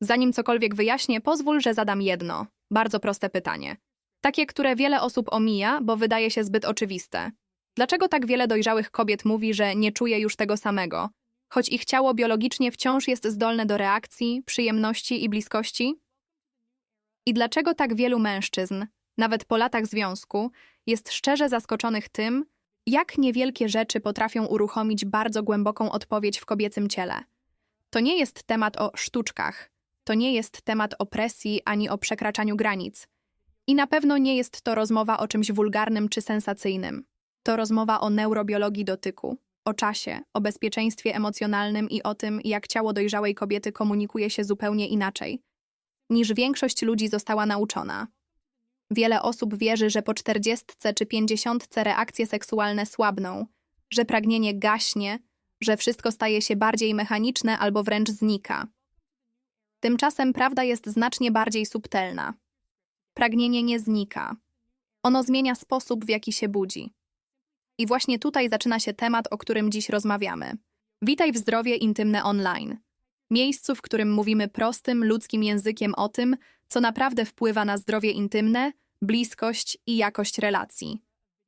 Zanim cokolwiek wyjaśnię, pozwól, że zadam jedno, bardzo proste pytanie. Takie, które wiele osób omija, bo wydaje się zbyt oczywiste. Dlaczego tak wiele dojrzałych kobiet mówi, że nie czuje już tego samego, choć ich ciało biologicznie wciąż jest zdolne do reakcji, przyjemności i bliskości? I dlaczego tak wielu mężczyzn, nawet po latach związku, jest szczerze zaskoczonych tym, jak niewielkie rzeczy potrafią uruchomić bardzo głęboką odpowiedź w kobiecym ciele? To nie jest temat o sztuczkach, to nie jest temat o presji ani o przekraczaniu granic. I na pewno nie jest to rozmowa o czymś wulgarnym czy sensacyjnym. To rozmowa o neurobiologii dotyku, o czasie, o bezpieczeństwie emocjonalnym i o tym, jak ciało dojrzałej kobiety komunikuje się zupełnie inaczej, niż większość ludzi została nauczona. Wiele osób wierzy, że po czterdziestce czy pięćdziesiątce reakcje seksualne słabną, że pragnienie gaśnie, że wszystko staje się bardziej mechaniczne albo wręcz znika. Tymczasem prawda jest znacznie bardziej subtelna. Pragnienie nie znika. Ono zmienia sposób, w jaki się budzi. I właśnie tutaj zaczyna się temat, o którym dziś rozmawiamy. Witaj w Zdrowie Intymne Online. Miejscu, w którym mówimy prostym, ludzkim językiem o tym, co naprawdę wpływa na zdrowie intymne, bliskość i jakość relacji.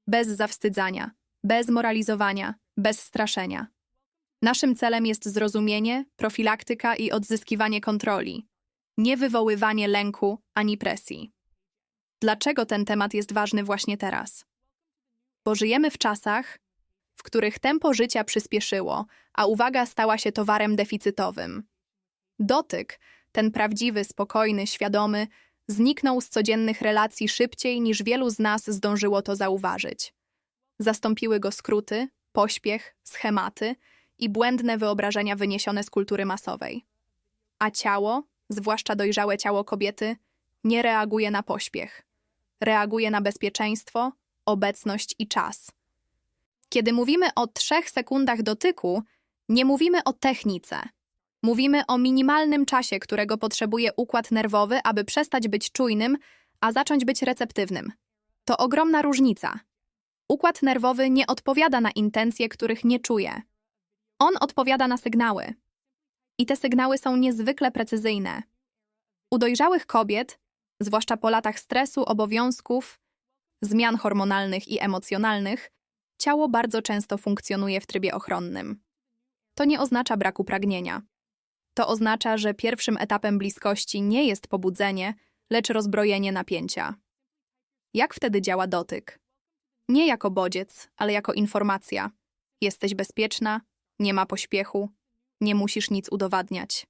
Bez zawstydzania, bez moralizowania, bez straszenia. Naszym celem jest zrozumienie, profilaktyka i odzyskiwanie kontroli, nie wywoływanie lęku ani presji. Dlaczego ten temat jest ważny właśnie teraz? Bo żyjemy w czasach, w których tempo życia przyspieszyło, a uwaga stała się towarem deficytowym. Dotyk, ten prawdziwy, spokojny, świadomy, zniknął z codziennych relacji szybciej niż wielu z nas zdążyło to zauważyć. Zastąpiły go skróty, pośpiech, schematy i błędne wyobrażenia wyniesione z kultury masowej. A ciało, zwłaszcza dojrzałe ciało kobiety, nie reaguje na pośpiech. Reaguje na bezpieczeństwo, obecność i czas. Kiedy mówimy o trzech sekundach dotyku, nie mówimy o technice. Mówimy o minimalnym czasie, którego potrzebuje układ nerwowy, aby przestać być czujnym, a zacząć być receptywnym. To ogromna różnica. Układ nerwowy nie odpowiada na intencje, których nie czuje. On odpowiada na sygnały. I te sygnały są niezwykle precyzyjne. U dojrzałych kobiet, zwłaszcza po latach stresu, obowiązków, zmian hormonalnych i emocjonalnych, ciało bardzo często funkcjonuje w trybie ochronnym. To nie oznacza braku pragnienia. To oznacza, że pierwszym etapem bliskości nie jest pobudzenie, lecz rozbrojenie napięcia. Jak wtedy działa dotyk? Nie jako bodziec, ale jako informacja. Jesteś bezpieczna, nie ma pośpiechu, nie musisz nic udowadniać.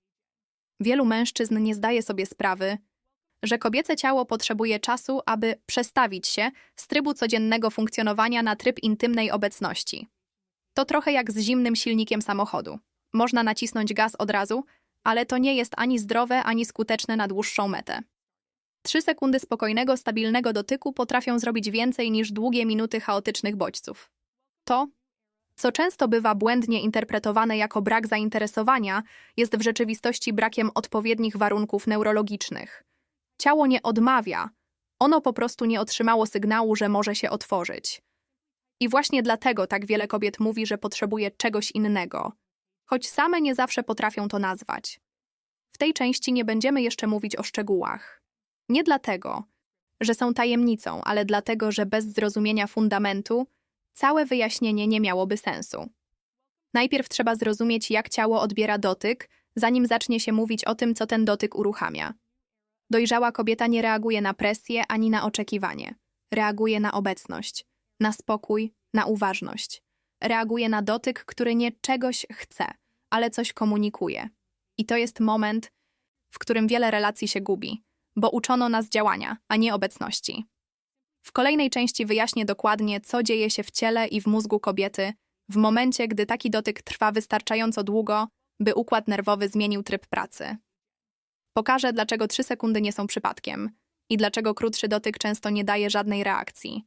Wielu mężczyzn nie zdaje sobie sprawy, że kobiece ciało potrzebuje czasu, aby przestawić się z trybu codziennego funkcjonowania na tryb intymnej obecności. To trochę jak z zimnym silnikiem samochodu. Można nacisnąć gaz od razu, ale to nie jest ani zdrowe, ani skuteczne na dłuższą metę. Trzy sekundy spokojnego, stabilnego dotyku potrafią zrobić więcej niż długie minuty chaotycznych bodźców. To, co często bywa błędnie interpretowane jako brak zainteresowania, jest w rzeczywistości brakiem odpowiednich warunków neurologicznych. Ciało nie odmawia, ono po prostu nie otrzymało sygnału, że może się otworzyć. I właśnie dlatego tak wiele kobiet mówi, że potrzebuje czegoś innego, choć same nie zawsze potrafią to nazwać. W tej części nie będziemy jeszcze mówić o szczegółach. Nie dlatego, że są tajemnicą, ale dlatego, że bez zrozumienia fundamentu całe wyjaśnienie nie miałoby sensu. Najpierw trzeba zrozumieć, jak ciało odbiera dotyk, zanim zacznie się mówić o tym, co ten dotyk uruchamia. Dojrzała kobieta nie reaguje na presję ani na oczekiwanie. Reaguje na obecność, na spokój, na uważność. Reaguje na dotyk, który nie czegoś chce, ale coś komunikuje. I to jest moment, w którym wiele relacji się gubi, bo uczono nas działania, a nie obecności. W kolejnej części wyjaśnię dokładnie, co dzieje się w ciele i w mózgu kobiety w momencie, gdy taki dotyk trwa wystarczająco długo, by układ nerwowy zmienił tryb pracy. Pokażę, dlaczego 3 sekundy nie są przypadkiem i dlaczego krótszy dotyk często nie daje żadnej reakcji,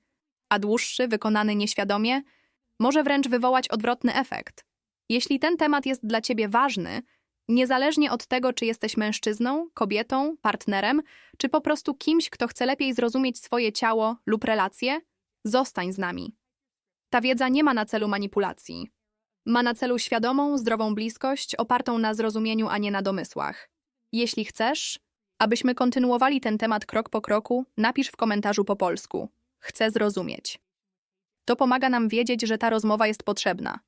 a dłuższy, wykonany nieświadomie, może wręcz wywołać odwrotny efekt. Jeśli ten temat jest dla Ciebie ważny, niezależnie od tego, czy jesteś mężczyzną, kobietą, partnerem, czy po prostu kimś, kto chce lepiej zrozumieć swoje ciało lub relacje, zostań z nami. Ta wiedza nie ma na celu manipulacji. Ma na celu świadomą, zdrową bliskość opartą na zrozumieniu, a nie na domysłach. Jeśli chcesz, abyśmy kontynuowali ten temat krok po kroku, napisz w komentarzu po polsku. Chcę zrozumieć. To pomaga nam wiedzieć, że ta rozmowa jest potrzebna.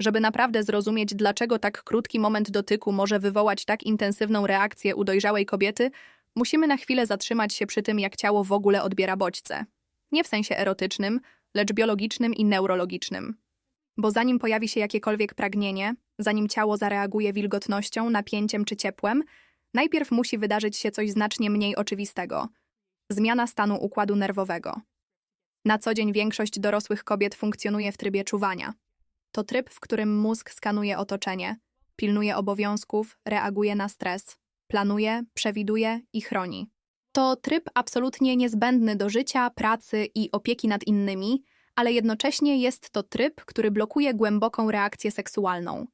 Żeby naprawdę zrozumieć, dlaczego tak krótki moment dotyku może wywołać tak intensywną reakcję u dojrzałej kobiety, musimy na chwilę zatrzymać się przy tym, jak ciało w ogóle odbiera bodźce. Nie w sensie erotycznym, lecz biologicznym i neurologicznym. Bo zanim pojawi się jakiekolwiek pragnienie, zanim ciało zareaguje wilgotnością, napięciem czy ciepłem, najpierw musi wydarzyć się coś znacznie mniej oczywistego zmiana stanu układu nerwowego. Na co dzień większość dorosłych kobiet funkcjonuje w trybie czuwania. To tryb, w którym mózg skanuje otoczenie, pilnuje obowiązków, reaguje na stres, planuje, przewiduje i chroni. To tryb absolutnie niezbędny do życia, pracy i opieki nad innymi, ale jednocześnie jest to tryb, który blokuje głęboką reakcję seksualną.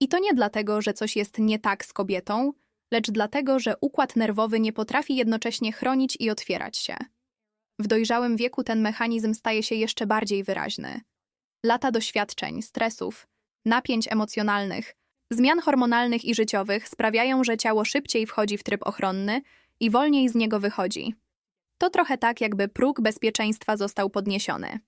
I to nie dlatego, że coś jest nie tak z kobietą, lecz dlatego, że układ nerwowy nie potrafi jednocześnie chronić i otwierać się. W dojrzałym wieku ten mechanizm staje się jeszcze bardziej wyraźny. Lata doświadczeń, stresów, napięć emocjonalnych, zmian hormonalnych i życiowych sprawiają, że ciało szybciej wchodzi w tryb ochronny i wolniej z niego wychodzi. To trochę tak, jakby próg bezpieczeństwa został podniesiony.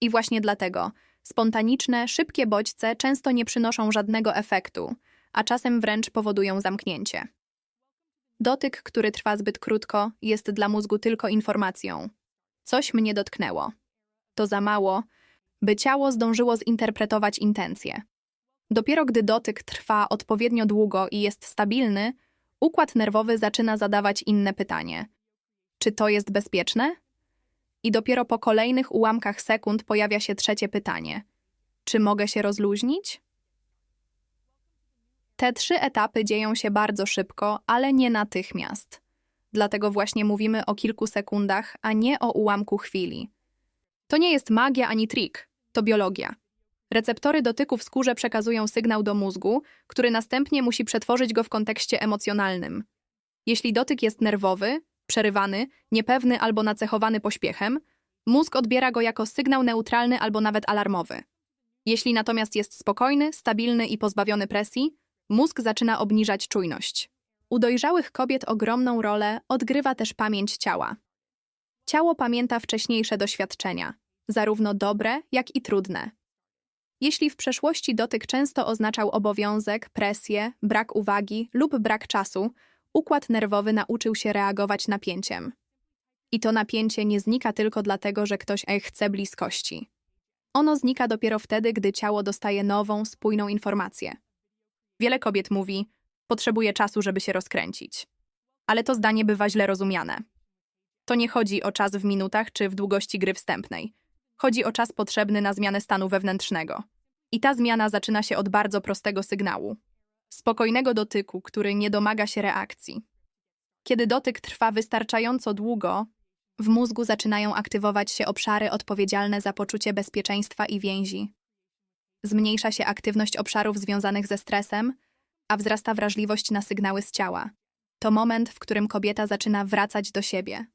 I właśnie dlatego spontaniczne, szybkie bodźce często nie przynoszą żadnego efektu, a czasem wręcz powodują zamknięcie. Dotyk, który trwa zbyt krótko, jest dla mózgu tylko informacją. Coś mnie dotknęło. To za mało, by ciało zdążyło zinterpretować intencje. Dopiero gdy dotyk trwa odpowiednio długo i jest stabilny, układ nerwowy zaczyna zadawać inne pytanie: czy to jest bezpieczne? I dopiero po kolejnych ułamkach sekund pojawia się trzecie pytanie: czy mogę się rozluźnić? Te trzy etapy dzieją się bardzo szybko, ale nie natychmiast. Dlatego właśnie mówimy o kilku sekundach, a nie o ułamku chwili. To nie jest magia ani trik, to biologia. Receptory dotyku w skórze przekazują sygnał do mózgu, który następnie musi przetworzyć go w kontekście emocjonalnym. Jeśli dotyk jest nerwowy, przerywany, niepewny albo nacechowany pośpiechem, mózg odbiera go jako sygnał neutralny albo nawet alarmowy. Jeśli natomiast jest spokojny, stabilny i pozbawiony presji, mózg zaczyna obniżać czujność. U dojrzałych kobiet ogromną rolę odgrywa też pamięć ciała. Ciało pamięta wcześniejsze doświadczenia, zarówno dobre, jak i trudne. Jeśli w przeszłości dotyk często oznaczał obowiązek, presję, brak uwagi lub brak czasu, układ nerwowy nauczył się reagować napięciem. I to napięcie nie znika tylko dlatego, że ktoś e chce bliskości. Ono znika dopiero wtedy, gdy ciało dostaje nową, spójną informację. Wiele kobiet mówi: Potrzebuję czasu, żeby się rozkręcić. Ale to zdanie bywa źle rozumiane. To nie chodzi o czas w minutach czy w długości gry wstępnej. Chodzi o czas potrzebny na zmianę stanu wewnętrznego. I ta zmiana zaczyna się od bardzo prostego sygnału spokojnego dotyku, który nie domaga się reakcji. Kiedy dotyk trwa wystarczająco długo, w mózgu zaczynają aktywować się obszary odpowiedzialne za poczucie bezpieczeństwa i więzi. Zmniejsza się aktywność obszarów związanych ze stresem, a wzrasta wrażliwość na sygnały z ciała. To moment, w którym kobieta zaczyna wracać do siebie,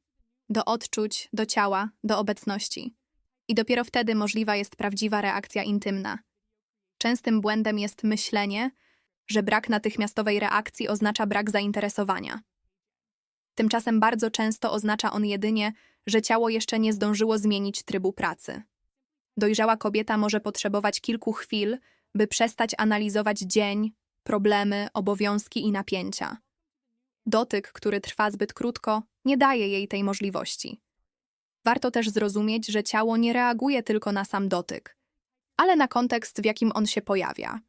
do odczuć, do ciała, do obecności. I dopiero wtedy możliwa jest prawdziwa reakcja intymna. Częstym błędem jest myślenie, że brak natychmiastowej reakcji oznacza brak zainteresowania. Tymczasem bardzo często oznacza on jedynie, że ciało jeszcze nie zdążyło zmienić trybu pracy. Dojrzała kobieta może potrzebować kilku chwil, by przestać analizować dzień, problemy, obowiązki i napięcia. Dotyk, który trwa zbyt krótko, nie daje jej tej możliwości. Warto też zrozumieć, że ciało nie reaguje tylko na sam dotyk, ale na kontekst, w jakim on się pojawia.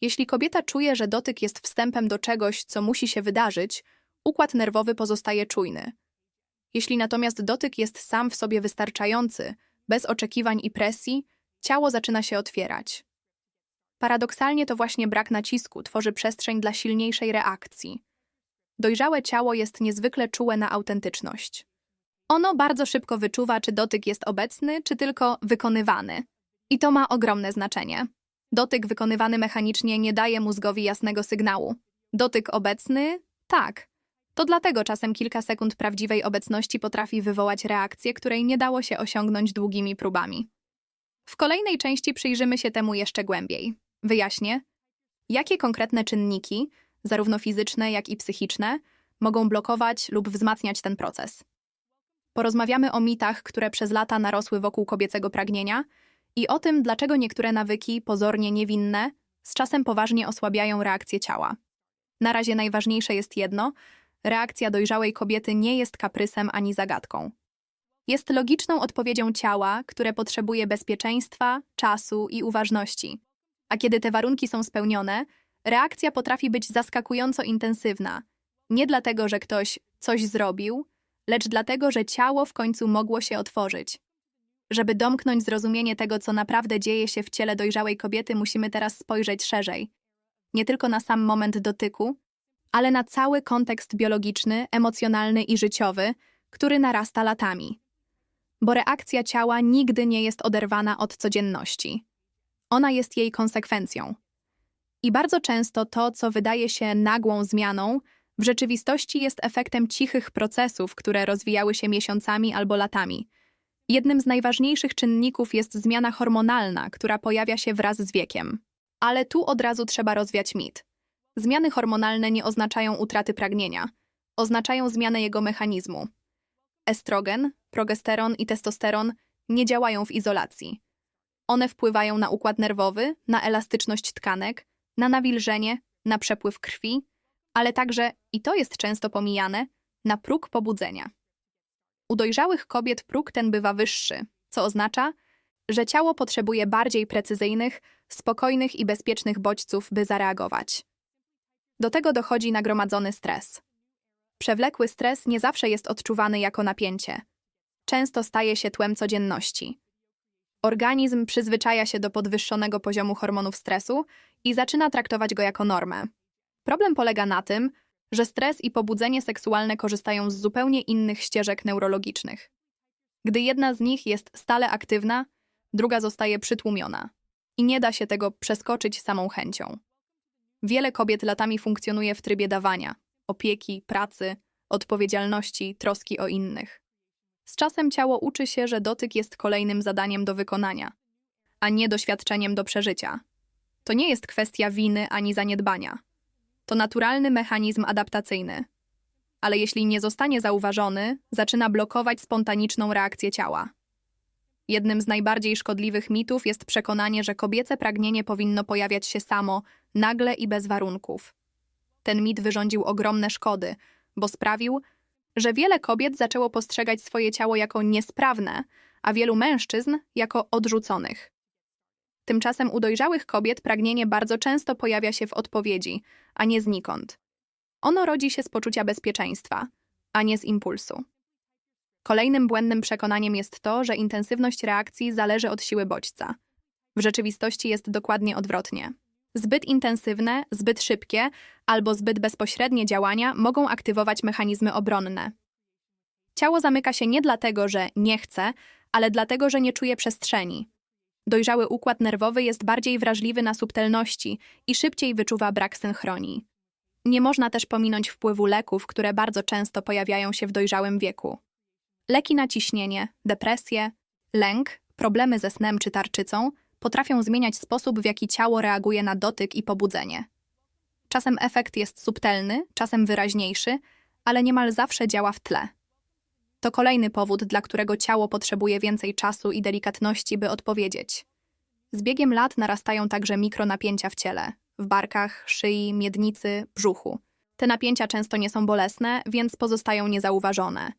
Jeśli kobieta czuje, że dotyk jest wstępem do czegoś, co musi się wydarzyć, układ nerwowy pozostaje czujny. Jeśli natomiast dotyk jest sam w sobie wystarczający, bez oczekiwań i presji, ciało zaczyna się otwierać. Paradoksalnie to właśnie brak nacisku tworzy przestrzeń dla silniejszej reakcji. Dojrzałe ciało jest niezwykle czułe na autentyczność. Ono bardzo szybko wyczuwa, czy dotyk jest obecny, czy tylko wykonywany. I to ma ogromne znaczenie. Dotyk wykonywany mechanicznie nie daje mózgowi jasnego sygnału. Dotyk obecny tak. To dlatego czasem kilka sekund prawdziwej obecności potrafi wywołać reakcję, której nie dało się osiągnąć długimi próbami. W kolejnej części przyjrzymy się temu jeszcze głębiej. Wyjaśnię, jakie konkretne czynniki zarówno fizyczne, jak i psychiczne, mogą blokować lub wzmacniać ten proces. Porozmawiamy o mitach, które przez lata narosły wokół kobiecego pragnienia i o tym, dlaczego niektóre nawyki, pozornie niewinne, z czasem poważnie osłabiają reakcję ciała. Na razie najważniejsze jest jedno: reakcja dojrzałej kobiety nie jest kaprysem ani zagadką. Jest logiczną odpowiedzią ciała, które potrzebuje bezpieczeństwa, czasu i uważności. A kiedy te warunki są spełnione, reakcja potrafi być zaskakująco intensywna. Nie dlatego, że ktoś coś zrobił, lecz dlatego, że ciało w końcu mogło się otworzyć. Żeby domknąć zrozumienie tego, co naprawdę dzieje się w ciele dojrzałej kobiety, musimy teraz spojrzeć szerzej. Nie tylko na sam moment dotyku, ale na cały kontekst biologiczny, emocjonalny i życiowy, który narasta latami. Bo reakcja ciała nigdy nie jest oderwana od codzienności. Ona jest jej konsekwencją. I bardzo często to, co wydaje się nagłą zmianą, w rzeczywistości jest efektem cichych procesów, które rozwijały się miesiącami albo latami. Jednym z najważniejszych czynników jest zmiana hormonalna, która pojawia się wraz z wiekiem. Ale tu od razu trzeba rozwiać mit. Zmiany hormonalne nie oznaczają utraty pragnienia, oznaczają zmianę jego mechanizmu. Estrogen, progesteron i testosteron nie działają w izolacji. One wpływają na układ nerwowy, na elastyczność tkanek, na nawilżenie, na przepływ krwi, ale także, i to jest często pomijane, na próg pobudzenia. U dojrzałych kobiet próg ten bywa wyższy, co oznacza, że ciało potrzebuje bardziej precyzyjnych, spokojnych i bezpiecznych bodźców, by zareagować. Do tego dochodzi nagromadzony stres. Przewlekły stres nie zawsze jest odczuwany jako napięcie. Często staje się tłem codzienności. Organizm przyzwyczaja się do podwyższonego poziomu hormonów stresu i zaczyna traktować go jako normę. Problem polega na tym, że stres i pobudzenie seksualne korzystają z zupełnie innych ścieżek neurologicznych. Gdy jedna z nich jest stale aktywna, druga zostaje przytłumiona i nie da się tego przeskoczyć samą chęcią. Wiele kobiet latami funkcjonuje w trybie dawania, opieki, pracy, odpowiedzialności, troski o innych. Z czasem ciało uczy się, że dotyk jest kolejnym zadaniem do wykonania, a nie doświadczeniem do przeżycia. To nie jest kwestia winy ani zaniedbania. To naturalny mechanizm adaptacyjny. Ale jeśli nie zostanie zauważony, zaczyna blokować spontaniczną reakcję ciała. Jednym z najbardziej szkodliwych mitów jest przekonanie, że kobiece pragnienie powinno pojawiać się samo, nagle i bez warunków. Ten mit wyrządził ogromne szkody, bo sprawił, że wiele kobiet zaczęło postrzegać swoje ciało jako niesprawne, a wielu mężczyzn jako odrzuconych. Tymczasem u dojrzałych kobiet pragnienie bardzo często pojawia się w odpowiedzi, a nie znikąd. Ono rodzi się z poczucia bezpieczeństwa, a nie z impulsu. Kolejnym błędnym przekonaniem jest to, że intensywność reakcji zależy od siły bodźca. W rzeczywistości jest dokładnie odwrotnie. Zbyt intensywne, zbyt szybkie albo zbyt bezpośrednie działania mogą aktywować mechanizmy obronne. Ciało zamyka się nie dlatego, że nie chce, ale dlatego, że nie czuje przestrzeni. Dojrzały układ nerwowy jest bardziej wrażliwy na subtelności i szybciej wyczuwa brak synchronii. Nie można też pominąć wpływu leków, które bardzo często pojawiają się w dojrzałym wieku. Leki na ciśnienie, depresję, lęk, problemy ze snem czy tarczycą potrafią zmieniać sposób, w jaki ciało reaguje na dotyk i pobudzenie. Czasem efekt jest subtelny, czasem wyraźniejszy, ale niemal zawsze działa w tle. To kolejny powód, dla którego ciało potrzebuje więcej czasu i delikatności, by odpowiedzieć. Z biegiem lat narastają także mikronapięcia w ciele w barkach, szyi, miednicy, brzuchu. Te napięcia często nie są bolesne, więc pozostają niezauważone,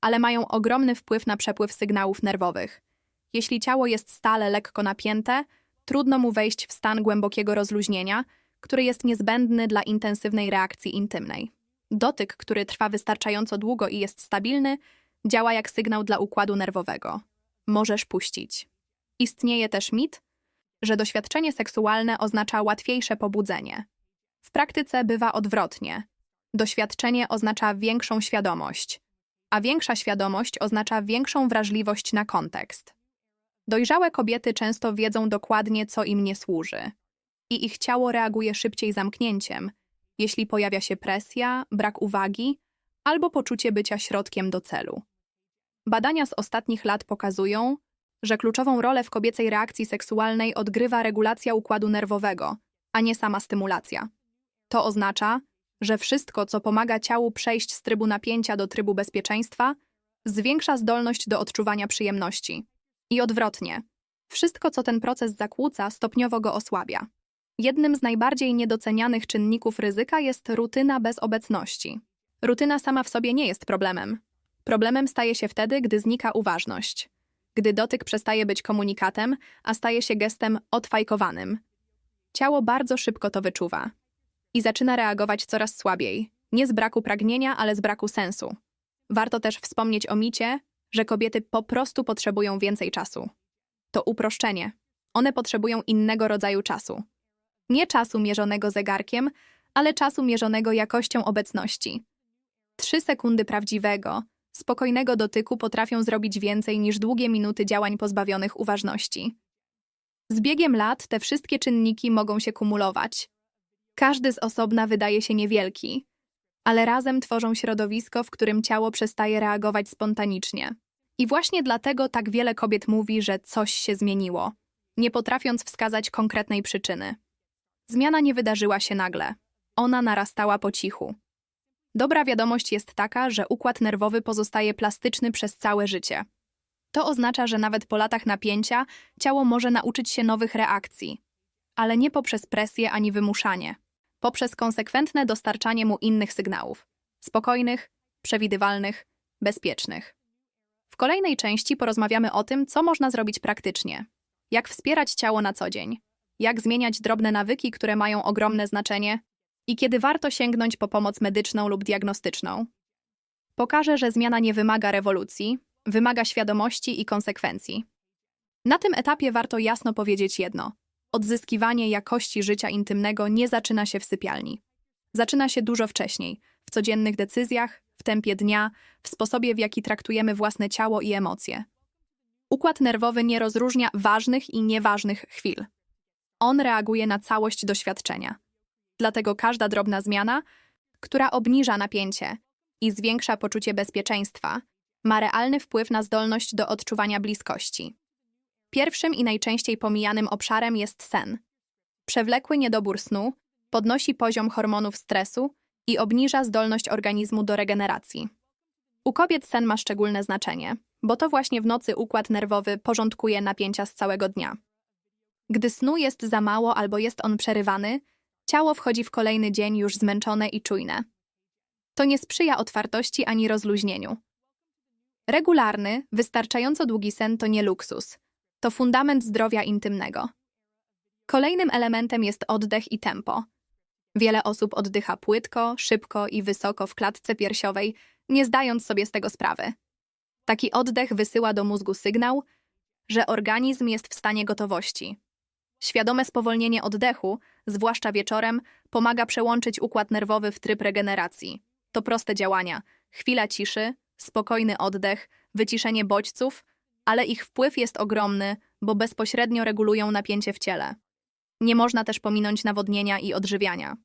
ale mają ogromny wpływ na przepływ sygnałów nerwowych. Jeśli ciało jest stale lekko napięte, trudno mu wejść w stan głębokiego rozluźnienia, który jest niezbędny dla intensywnej reakcji intymnej. Dotyk, który trwa wystarczająco długo i jest stabilny, działa jak sygnał dla układu nerwowego. Możesz puścić. Istnieje też mit, że doświadczenie seksualne oznacza łatwiejsze pobudzenie. W praktyce bywa odwrotnie. Doświadczenie oznacza większą świadomość, a większa świadomość oznacza większą wrażliwość na kontekst. Dojrzałe kobiety często wiedzą dokładnie, co im nie służy, i ich ciało reaguje szybciej zamknięciem, jeśli pojawia się presja, brak uwagi albo poczucie bycia środkiem do celu. Badania z ostatnich lat pokazują, że kluczową rolę w kobiecej reakcji seksualnej odgrywa regulacja układu nerwowego, a nie sama stymulacja. To oznacza, że wszystko, co pomaga ciału przejść z trybu napięcia do trybu bezpieczeństwa, zwiększa zdolność do odczuwania przyjemności. I odwrotnie. Wszystko, co ten proces zakłóca, stopniowo go osłabia. Jednym z najbardziej niedocenianych czynników ryzyka jest rutyna bez obecności. Rutyna sama w sobie nie jest problemem. Problemem staje się wtedy, gdy znika uważność. Gdy dotyk przestaje być komunikatem, a staje się gestem odfajkowanym. Ciało bardzo szybko to wyczuwa i zaczyna reagować coraz słabiej. Nie z braku pragnienia, ale z braku sensu. Warto też wspomnieć o micie, że kobiety po prostu potrzebują więcej czasu. To uproszczenie. One potrzebują innego rodzaju czasu. Nie czasu mierzonego zegarkiem, ale czasu mierzonego jakością obecności. Trzy sekundy prawdziwego, spokojnego dotyku potrafią zrobić więcej niż długie minuty działań pozbawionych uważności. Z biegiem lat te wszystkie czynniki mogą się kumulować. Każdy z osobna wydaje się niewielki, ale razem tworzą środowisko, w którym ciało przestaje reagować spontanicznie. I właśnie dlatego tak wiele kobiet mówi, że coś się zmieniło, nie potrafiąc wskazać konkretnej przyczyny. Zmiana nie wydarzyła się nagle. Ona narastała po cichu. Dobra wiadomość jest taka, że układ nerwowy pozostaje plastyczny przez całe życie. To oznacza, że nawet po latach napięcia ciało może nauczyć się nowych reakcji, ale nie poprzez presję ani wymuszanie, poprzez konsekwentne dostarczanie mu innych sygnałów spokojnych, przewidywalnych, bezpiecznych. W kolejnej części porozmawiamy o tym, co można zrobić praktycznie, jak wspierać ciało na co dzień, jak zmieniać drobne nawyki, które mają ogromne znaczenie i kiedy warto sięgnąć po pomoc medyczną lub diagnostyczną. Pokażę, że zmiana nie wymaga rewolucji, wymaga świadomości i konsekwencji. Na tym etapie warto jasno powiedzieć jedno: odzyskiwanie jakości życia intymnego nie zaczyna się w sypialni. Zaczyna się dużo wcześniej, w codziennych decyzjach, tempie dnia, w sposobie, w jaki traktujemy własne ciało i emocje. Układ nerwowy nie rozróżnia ważnych i nieważnych chwil. On reaguje na całość doświadczenia. Dlatego każda drobna zmiana, która obniża napięcie i zwiększa poczucie bezpieczeństwa, ma realny wpływ na zdolność do odczuwania bliskości. Pierwszym i najczęściej pomijanym obszarem jest sen. Przewlekły niedobór snu podnosi poziom hormonów stresu i obniża zdolność organizmu do regeneracji. U kobiet sen ma szczególne znaczenie, bo to właśnie w nocy układ nerwowy porządkuje napięcia z całego dnia. Gdy snu jest za mało albo jest on przerywany, ciało wchodzi w kolejny dzień już zmęczone i czujne. To nie sprzyja otwartości ani rozluźnieniu. Regularny, wystarczająco długi sen to nie luksus, to fundament zdrowia intymnego. Kolejnym elementem jest oddech i tempo. Wiele osób oddycha płytko, szybko i wysoko w klatce piersiowej, nie zdając sobie z tego sprawy. Taki oddech wysyła do mózgu sygnał, że organizm jest w stanie gotowości. Świadome spowolnienie oddechu, zwłaszcza wieczorem, pomaga przełączyć układ nerwowy w tryb regeneracji. To proste działania: chwila ciszy, spokojny oddech, wyciszenie bodźców, ale ich wpływ jest ogromny, bo bezpośrednio regulują napięcie w ciele. Nie można też pominąć nawodnienia i odżywiania.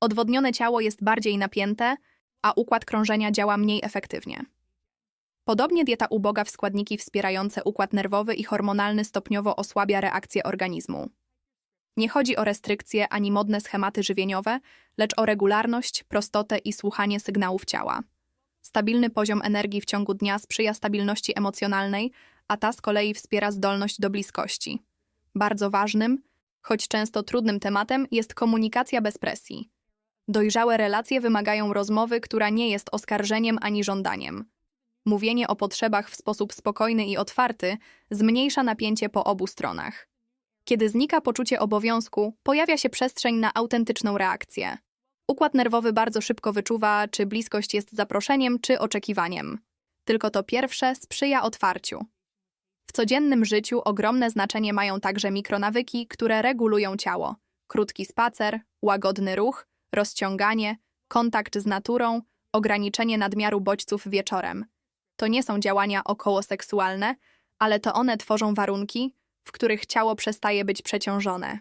Odwodnione ciało jest bardziej napięte, a układ krążenia działa mniej efektywnie. Podobnie dieta uboga w składniki wspierające układ nerwowy i hormonalny stopniowo osłabia reakcję organizmu. Nie chodzi o restrykcje ani modne schematy żywieniowe, lecz o regularność, prostotę i słuchanie sygnałów ciała. Stabilny poziom energii w ciągu dnia sprzyja stabilności emocjonalnej, a ta z kolei wspiera zdolność do bliskości. Bardzo ważnym, choć często trudnym tematem jest komunikacja bez presji. Dojrzałe relacje wymagają rozmowy, która nie jest oskarżeniem ani żądaniem. Mówienie o potrzebach w sposób spokojny i otwarty zmniejsza napięcie po obu stronach. Kiedy znika poczucie obowiązku, pojawia się przestrzeń na autentyczną reakcję. Układ nerwowy bardzo szybko wyczuwa, czy bliskość jest zaproszeniem, czy oczekiwaniem. Tylko to pierwsze sprzyja otwarciu. W codziennym życiu ogromne znaczenie mają także mikronawyki, które regulują ciało. Krótki spacer, łagodny ruch, rozciąganie, kontakt z naturą, ograniczenie nadmiaru bodźców wieczorem. To nie są działania okołoseksualne, ale to one tworzą warunki, w których ciało przestaje być przeciążone.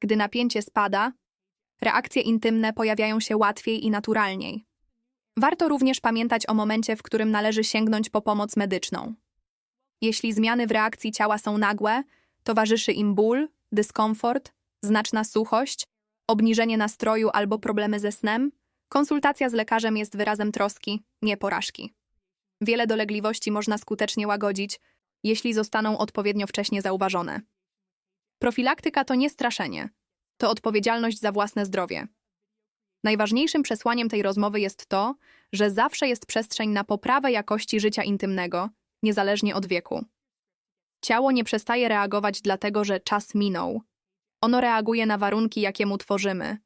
Gdy napięcie spada, reakcje intymne pojawiają się łatwiej i naturalniej. Warto również pamiętać o momencie, w którym należy sięgnąć po pomoc medyczną. Jeśli zmiany w reakcji ciała są nagłe, towarzyszy im ból, dyskomfort, znaczna suchość Obniżenie nastroju albo problemy ze snem? Konsultacja z lekarzem jest wyrazem troski, nie porażki. Wiele dolegliwości można skutecznie łagodzić, jeśli zostaną odpowiednio wcześnie zauważone. Profilaktyka to nie straszenie, to odpowiedzialność za własne zdrowie. Najważniejszym przesłaniem tej rozmowy jest to, że zawsze jest przestrzeń na poprawę jakości życia intymnego, niezależnie od wieku. Ciało nie przestaje reagować dlatego, że czas minął. Ono reaguje na warunki, jakie mu tworzymy.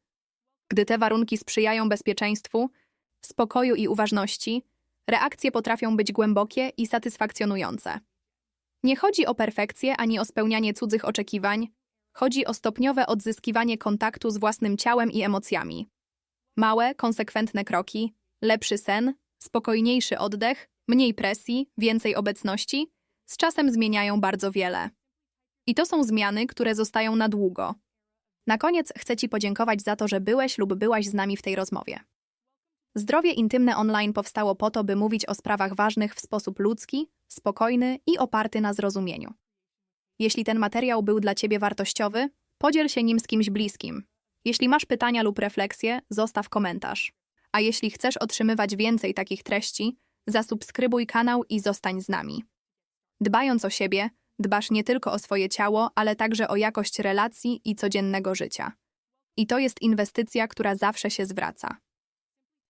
Gdy te warunki sprzyjają bezpieczeństwu, spokoju i uważności, reakcje potrafią być głębokie i satysfakcjonujące. Nie chodzi o perfekcję ani o spełnianie cudzych oczekiwań, chodzi o stopniowe odzyskiwanie kontaktu z własnym ciałem i emocjami. Małe, konsekwentne kroki, lepszy sen, spokojniejszy oddech, mniej presji, więcej obecności z czasem zmieniają bardzo wiele. I to są zmiany, które zostają na długo. Na koniec chcę Ci podziękować za to, że byłeś lub byłaś z nami w tej rozmowie. Zdrowie intymne online powstało po to, by mówić o sprawach ważnych w sposób ludzki, spokojny i oparty na zrozumieniu. Jeśli ten materiał był dla Ciebie wartościowy, podziel się nim z kimś bliskim. Jeśli masz pytania lub refleksje, zostaw komentarz. A jeśli chcesz otrzymywać więcej takich treści, zasubskrybuj kanał i zostań z nami. Dbając o siebie, dbasz nie tylko o swoje ciało, ale także o jakość relacji i codziennego życia. I to jest inwestycja, która zawsze się zwraca.